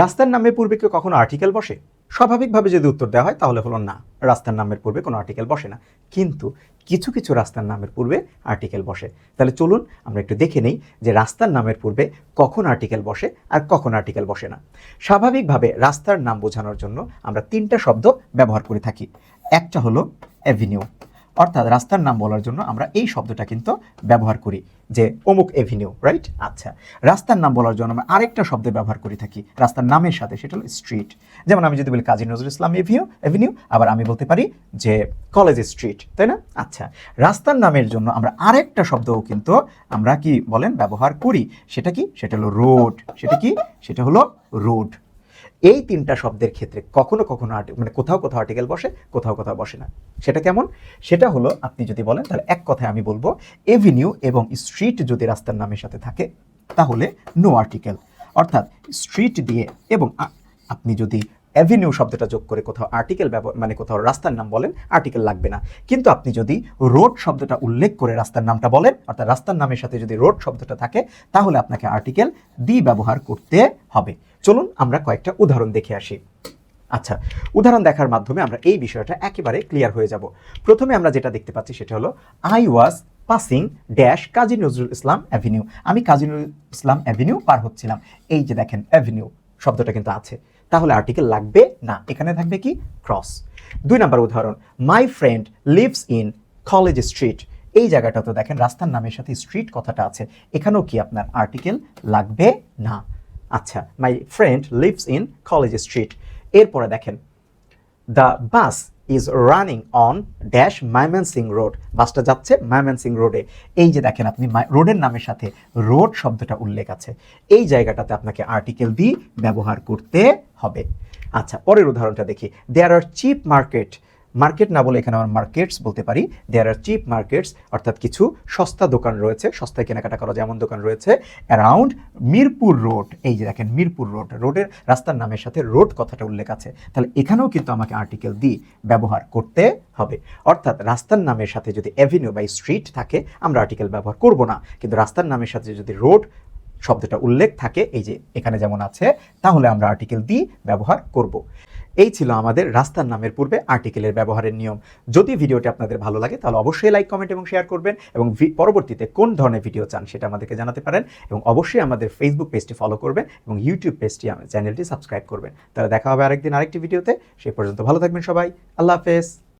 রাস্তার নামের পূর্বে কি কখনো আর্টিকেল বসে? স্বাভাবিকভাবে যদি উত্তর দেওয়া হয়, তাহলে হলো না। রাস্তার নামের পূর্বে কোনো আর্টিকেল বসে না। কিন্তু কিছু কিছু রাস্তার নামের পূর্বে আর্টিকেল বসে। তাহলে চলুন আমরা একটু দেখে নেই যে রাস্তার নামের পূর্বে কখন আর্টিকেল বসে আর কখন আর্টিকেল বসে না। স্বাভাবিকভাবে রাস্তার নাম বোঝানোর জন্য আমরা তিনটা শব্দ ব্যবহার করে থাকি। একটা হলো অ্যাভিনিউ অর্থাৎ রাস্তার নাম বলার জন্য আমরা এই শব্দটা কিন্তু ব্যবহার করি, যে অমুক এভিনিউ রাইট আচ্ছা রাস্তার নাম বলার জন্য আমরা আরেকটা শব্দ ব্যবহার করে থাকি, রাস্তার নামের সাথে, সেটা হলো স্ট্রিট যেমন আমি যদি বলি কাজী নজরুল ইসলাম এভিনিউ এভিনিউ আবার আমি বলতে পারি যে কলেজ স্ট্রিট তাই না? আচ্ছা রাস্তার নামের জন্য আমরা আরেকটা শব্দও কিন্তু আমরা কি বলেন, ব্যবহার করি, সেটা কি? সেটা হলো রোড সেটা কি? সেটা হলো রোড এই তিনটা শব্দের ক্ষেত্রে কখনো কখনো মানে কোথাও কোথাও আর্টিকেল বসে, কোথাও কোথাও বসে না। সেটা কেমন? সেটা হলো, আপনি যদি বলেন, তাহলে এক কথায় আমি বলব এভিনিউ এবং স্ট্রিট যদি রাস্তার নামের সাথে থাকে, তাহলে নো আর্টিকেল অর্থাৎ স্ট্রিট দিয়ে এবং আপনি যদি অ্যাভিনিউ শব্দটা যোগ করে কোথাও আর্টিকেল ব্যবহার মানে কোথাও রাস্তার নাম বলেন আর্টিকেল লাগবে না। কিন্তু আপনি যদি রোড শব্দটা উল্লেখ করে রাস্তার নামটা বলেন, অর্থাৎ রাস্তার নামের সাথে যদি রোড শব্দটা থাকে, তাহলে আপনাকে আর্টিকেল দি ব্যবহার করতে হবে। চলুন আমরা কয়েকটা উদাহরণ দেখে আসি। আচ্ছা উদাহরণ দেখার মাধ্যমে আমরা এই বিষয়টা একেবারে ক্লিয়ার হয়ে যাব। প্রথমে আমরা যেটা দেখতে পাচ্ছি সেটা হলো I was passing dash Kazi Nazrul Islam avenue আমি কাজী নজরুল ইসলাম অ্যাভিনিউ পার হচ্ছিলাম। এই যে দেখেন অ্যাভিনিউ শব্দটা কিন্তু আছে। তাহলে আর্টিকেল লাগবে না, এখানে থাকবে কি? ক্রস দুই নাম্বার উদাহরণ my friend lives in College Street এই জায়গাটা তো দেখেন, রাস্তার নামের সাথে স্ট্রিট কথাটা আছে। এখানেও কি আপনার আর্টিকেল লাগবে না? আচ্ছা my friend lives in College Street এরপরে দেখেন the bus is running on dash Mymensingh Road বাসটা যাচ্ছে মাইমেনসিং রোডে এই যে দেখেন আপনি রোডের নামের সাথে রোড শব্দটা উল্লেখ আছে। এই জায়গাটাতে আপনাকে আর্টিকেল বি ব্যবহার করতে হবে। আচ্ছা পরের উদাহরণটা দেখি। There are cheap market market না বলে এখানে আমরা মার্কেটস বলতে পারি। দেয়ার আর চিপ মার্কেটস অর্থাৎ কিছু সস্তা দোকান রয়েছে। সস্তায় কেনাকাটা করা যেমন দোকান রয়েছে। অ্যারাউন্ড মিরপুর রোড, এই যে দেখেন মিরপুর রোড, রোডের রাস্তার নামের সাথে রোড কথাটা উল্লেখ আছে। তাহলে এখানেও কিন্তু আমাকে আর্টিকেল দি ব্যবহার করতে হবে। অর্থাৎ রাস্তার নামের সাথে যদি অ্যাভিনিউ বা স্ট্রিট থাকে, আমরা আর্টিকেল ব্যবহার করব না। কিন্তু রাস্তার নামের সাথে যদি রোড শব্দটা উল্লেখ থাকে, এই যে এখানে যেমন আছে, তাহলে আমরা আর্টিকেল দি ব্যবহার করব। এই ছিল আমাদের রাস্তার নামের পূর্বে আর্টিকেলের ব্যবহারের নিয়ম। যদি ভিডিওটি আপনাদের ভালো লাগে, তাহলে অবশ্যই লাইক, কমেন্ট এবং শেয়ার করবেন এবং পরবর্তীতে কোন ধরনের ভিডিও চান সেটা আমাদেরকে জানাতে পারেন এবং অবশ্যই আমাদের ফেসবুক পেজটি ফলো করবেন এবং ইউটিউব পেজটি চ্যানেলটি সাবস্ক্রাইব করবেন। তাহলে দেখা হবে আরেকদিন আরেকটি ভিডিওতে। সেই পর্যন্ত ভালো থাকবেন সবাই। আল্লাহ হাফেজ।